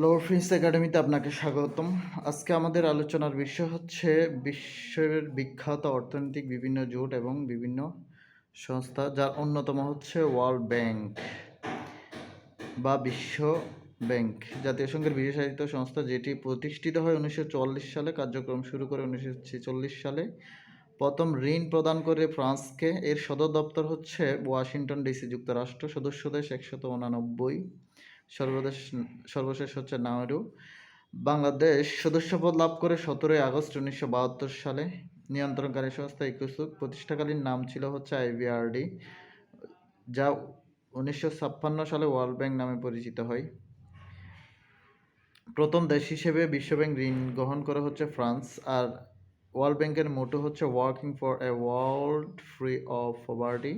Lower ফিন্স একাডেমিতে আপনাকে স্বাগতম। আজকে আমাদের আলোচনার বিষয় হচ্ছে বিশ্বের বিখ্যাত অর্থনৈতিক বিভিন্ন জোট এবং বিভিন্ন সংস্থা, যার অন্যতম হচ্ছে ওয়ার্ল্ড ব্যাংক বা বিশ্ব ব্যাংক। জাতীয় সংঘের বিশেষায়িত সংস্থা যেটি প্রতিষ্ঠিত হয় উনিশশো চুয়াল্লিশ সালে, কার্যক্রম শুরু করে উনিশশো ছেচল্লিশ সালে। প্রথম ঋণ প্রদান করে ফ্রান্সকে। এর সদর দপ্তর হচ্ছে ওয়াশিংটন ডিসি যুক্তরাষ্ট্র। সদস্য দেশ একশত উনানব্বই সর্বদেশ, সর্বশেষ হচ্ছে নাহরু বাংলাদেশ সদস্যপদ লাভ করে সতেরোই আগস্ট উনিশশো বাহাত্তর সালে নিয়ন্ত্রণকারী সংস্থা ইকুসুক প্রতিষ্ঠাকালীন নাম ছিল হচ্ছে আইবিআরডি যা উনিশশো ছাপ্পান্ন সালে ওয়ার্ল্ড ব্যাংক নামে পরিচিত হয়। প্রথম দেশ হিসেবে বিশ্বব্যাংক ঋণ গ্রহণ করে হচ্ছে ফ্রান্স, আর ওয়ার্ল্ড ব্যাংকের মোটো হচ্ছে working for a world free of poverty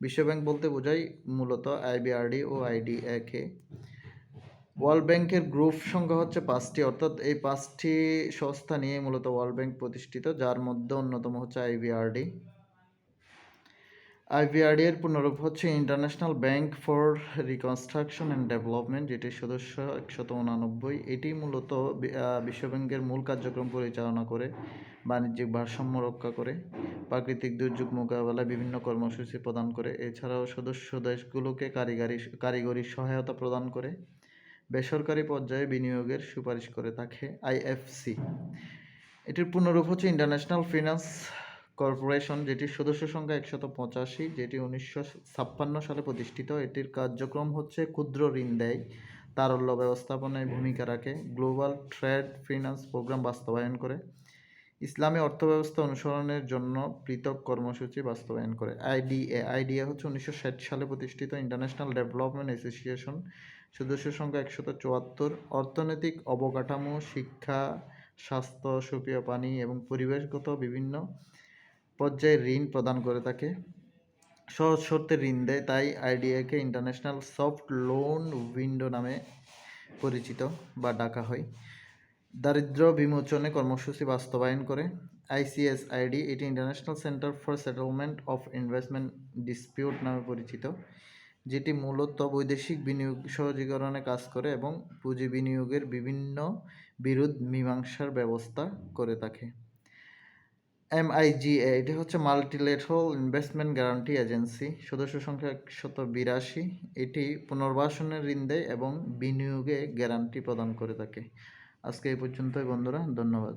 বিশ্বব্যাংক বলতে বোঝায় মূলত আইবিআরডি ও আইডি একে ওয়ার্ল্ড ব্যাংকের গ্রুপ সংখ্যা হচ্ছে পাঁচটি, অর্থাৎ এই পাঁচটি সংস্থা নিয়ে মূলত ওয়ার্ল্ড ব্যাংক প্রতিষ্ঠিত, যার মধ্যে অন্যতম হচ্ছে আইবিআরডি। আইবিআরডি এর পুনরূপ হচ্ছে international bank for reconstruction and development যেটির সদস্য একশত উনানব্বই। এটি মূলত বিশ্বব্যাংকের মূল কার্যক্রম পরিচালনা করে, বাণিজ্যিক ভারসাম্য রক্ষা করে, প্রাকৃতিক দুর্যোগ মোকাবেলায় বিভিন্ন কর্মসূচি প্রদান করে। এছাড়াও সদস্য দেশগুলোকে কারিগরি কারিগরি সহায়তা প্রদান করে, বেসরকারি পর্যায়ে বিনিয়োগের সুপারিশ করে থাকে আইএফসি। এটির পুনরূপ হচ্ছে ইন্টারন্যাশনাল ফিনান্স কর্পোরেশন, যেটির সদস্য সংখ্যা একশত পঁচাশি, যেটি উনিশশো ছাপ্পান্ন সালে প্রতিষ্ঠিত। এটির কার্যক্রম হচ্ছে ক্ষুদ্র ঋণ দেয়, তারল্য ব্যবস্থাপনায় ভূমিকা রাখে, গ্লোবাল ট্রেড ফিনান্স প্রোগ্রাম বাস্তবায়ন করে, ইসলামী অর্থব্যবস্থা অনুসরণের জন্য পৃথক কর্মসূচি বাস্তবায়ন করে। আইডিএ আইডিএ হচ্ছে উনিশশো ষাট সালে প্রতিষ্ঠিত ইন্টারন্যাশনাল ডেভেলপমেন্ট অ্যাসোসিয়েশন। সদস্য সংখ্যা একশত চুয়াত্তর। অর্থনৈতিক অবকাঠামো, শিক্ষা, স্বাস্থ্য, সুপেয় পানি এবং পরিবেশগত বিভিন্ন পর্যায়ে ঋণ প্রদান করে থাকে। সহজ শর্তে ঋণ দেয়, তাই আইডিএকে ইন্টারন্যাশনাল সফট লোন উইন্ডো নামে পরিচিত বা ডাকা হয়। দারিদ্র বিমোচনে কর্মসূচি বাস্তবায়ন করে। আইসিএস আইডি এটি international centre for settlement of investment dispute নামে পরিচিত, যেটি মূলত বৈদেশিক বিনিয়োগ সহজীকরণে কাজ করে এবং পুঁজি বিনিয়োগের বিভিন্ন বিরোধ মীমাংসার ব্যবস্থা করে থাকে। এমআইজিএ এটি হচ্ছে মাল্টিলেটারাল ইনভেস্টমেন্ট গ্যারান্টি এজেন্সি সদস্য সংখ্যা একশত বিরাশি। এটি পুনর্বাসনের ঋণ দেয় এবং বিনিয়োগে গ্যারান্টি প্রদান করে থাকে। আজকে এই পর্যন্তই বন্ধুরা, ধন্যবাদ।